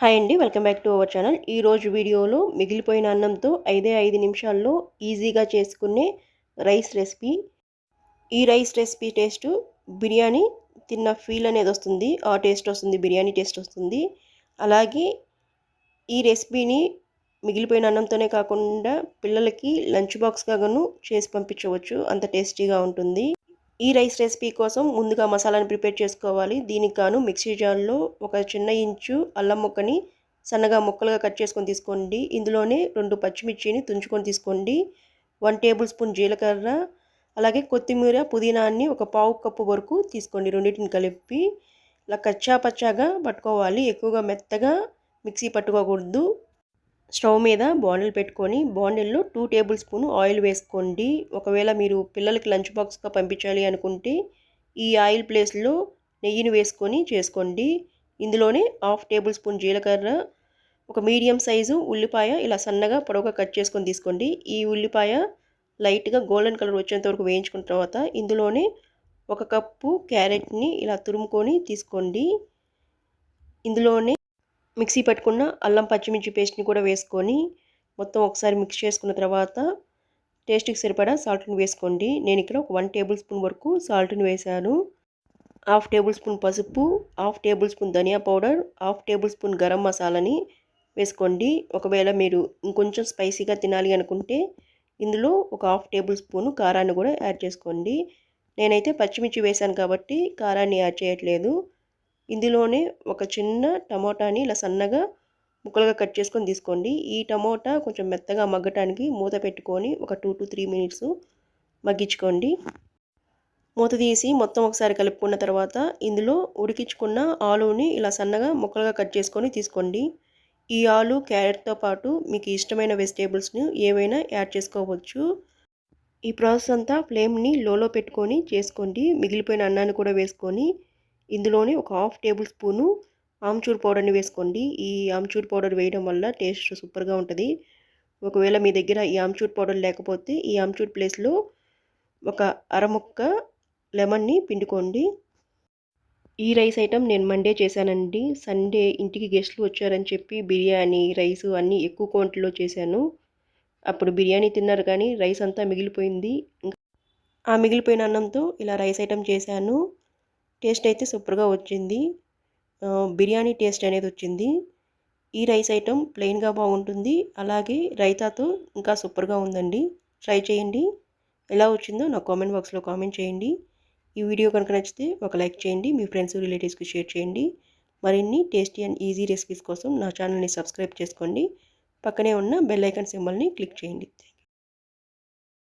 Hi అండి welcome back to our channel. ఈరోజు వీడియోలో మిగిలిపోయిన అన్నంతో ఐదే ఐదు నిమిషాల్లో ఈజీగా చేసుకునే రైస్ రెసిపీ. ఈ రైస్ రెసిపీ టేస్ట్ బిర్యానీ తిన్న ఫీల్ అనేది వస్తుంది. ఆ టేస్ట్ వస్తుంది బిర్యానీ టేస్ట్ వస్తుంది. అలాగే ఈ రెసిపీని మిగిలిపోయిన అన్నంతోనే కాకుండా పిల్లలకి లంచ్ బాక్స్ గాను చేసి పంపించవచ్చు. అంత టేస్టీగా ఉంటుంది. ఈ రైస్ రెసిపీ కోసం ముందుగా మసాలాను ప్రిపేర్ చేసుకోవాలి. దీనికి గాను మిక్సీ జార్లో ఒక చిన్న ఇంచు అల్లం ముక్కని సన్నగా ముక్కలుగా కట్ చేసుకొని తీసుకోండి. ఇందులోనే రెండు పచ్చిమిర్చిని తుంచుకొని తీసుకోండి. వన్ టేబుల్ స్పూన్ జీలకర్ర అలాగే కొత్తిమీర పుదీనాన్ని ఒక పావు కప్పు వరకు తీసుకోండి. రెండింటిని కలిపి ఇలా కచ్చా పచ్చాగా పట్టుకోవాలి. ఎక్కువగా మెత్తగా మిక్సీ పట్టుకోకూడదు. స్టవ్ మీద బాండిల్ పెట్టుకొని బాండిల్లో టూ టేబుల్ స్పూన్ ఆయిల్ వేసుకోండి. ఒకవేళ మీరు పిల్లలకి లంచ్ బాక్స్గా పంపించాలి అనుకుంటే ఈ ఆయిల్ ప్లేస్లో నెయ్యిని వేసుకొని చేసుకోండి. ఇందులోనే హాఫ్ టేబుల్ స్పూన్ జీలకర్ర ఒక మీడియం సైజు ఉల్లిపాయ ఇలా సన్నగా పొడవుగా కట్ చేసుకొని తీసుకోండి. ఈ ఉల్లిపాయ లైట్గా గోల్డెన్ కలర్ వచ్చేంత వరకు వేయించుకున్న తర్వాత ఇందులోనే ఒక కప్పు క్యారెట్ని ఇలా తురుముకొని తీసుకోండి. ఇందులోనే మిక్సీ పట్టుకున్న అల్లం పచ్చిమిర్చి పేస్ట్ని కూడా వేసుకొని మొత్తం ఒకసారి మిక్స్ చేసుకున్న తర్వాత టేస్ట్కి సరిపడా సాల్ట్ని వేసుకోండి. నేను ఇక్కడ ఒక వన్ టేబుల్ స్పూన్ వరకు సాల్ట్ని వేశాను హాఫ్ టేబుల్ స్పూన్ పసుపు హాఫ్ టేబుల్ స్పూన్ ధనియా పౌడర్ హాఫ్ టేబుల్ స్పూన్ గరం మసాలాని వేసుకోండి. ఒకవేళ మీరు ఇంకొంచెం స్పైసీగా తినాలి అనుకుంటే ఇందులో ఒక హాఫ్ టేబుల్ స్పూన్ కారాన్ని కూడా యాడ్ చేసుకోండి. నేనైతే పచ్చిమిర్చి వేశాను కాబట్టి కారాన్ని యాడ్ చేయట్లేదు. ఇందులోనే ఒక చిన్న టమోటాని ఇలా సన్నగా ముక్కలుగా కట్ చేసుకొని తీసుకోండి. ఈ టమోటా కొంచెం మెత్తగా మగ్గటానికి మూత పెట్టుకొని ఒక టూ టు త్రీ మినిట్స్ మగ్గించుకోండి. మూత తీసి మొత్తం ఒకసారి కలుపుకున్న తర్వాత ఇందులో ఉడికించుకున్న ఆలుని ఇలా సన్నగా ముక్కలుగా కట్ చేసుకొని తీసుకోండి. ఈ ఆలు క్యారెట్తో పాటు మీకు ఇష్టమైన వెజిటేబుల్స్ని ఏవైనా యాడ్ చేసుకోవచ్చు. ఈ ప్రాసెస్ అంతా ఫ్లేమ్ని లోలో పెట్టుకొని చేసుకోండి. మిగిలిపోయిన అన్నాన్ని కూడా వేసుకొని ఇందులోనే ఒక హాఫ్ టేబుల్ స్పూను ఆమ్చూర్ పౌడర్ని వేసుకోండి. ఈ ఆమ్చూర్ పౌడర్ వేయడం వల్ల టేస్ట్ సూపర్గా ఉంటుంది. ఒకవేళ మీ దగ్గర ఈ ఆమ్చూర్ పౌడర్ లేకపోతే ఈ ఆమ్చూర్ ప్లేస్లో ఒక అరముక్క లెమన్ని పిండుకోండి. ఈ రైస్ ఐటెం నేను మండే చేశానండి. సండే ఇంటికి గెస్ట్లు వచ్చారని చెప్పి బిర్యానీ రైస్ అన్నీ ఎక్కువ క్వాంటిటీలో చేశాను. అప్పుడు బిర్యానీ తిన్నారు కానీ రైస్ అంతా మిగిలిపోయింది. ఆ మిగిలిపోయిన అన్నంతో ఇలా రైస్ ఐటెం చేశాను. టేస్ట్ అయితే సూపర్గా వచ్చింది. బిర్యానీ టేస్ట్ అనేది వచ్చింది. ఈ రైస్ ఐటెం ప్లెయిన్గా బాగుంటుంది. అలాగే రైతాతో ఇంకా సూపర్గా ఉందండి. ట్రై చేయండి. ఎలా వచ్చిందో నా కామెంట్ బాక్స్లో కామెంట్ చేయండి. ఈ వీడియో కనుక నచ్చితే ఒక లైక్ చేయండి. మీ ఫ్రెండ్స్ రిలేటివ్స్కి షేర్ చేయండి. మరిన్ని టేస్టీ అండ్ ఈజీ రెసిపీస్ కోసం నా ఛానల్ని సబ్స్క్రైబ్ చేసుకోండి. పక్కనే ఉన్న బెల్ ఐకాన్ సింబల్ని క్లిక్ చేయండి.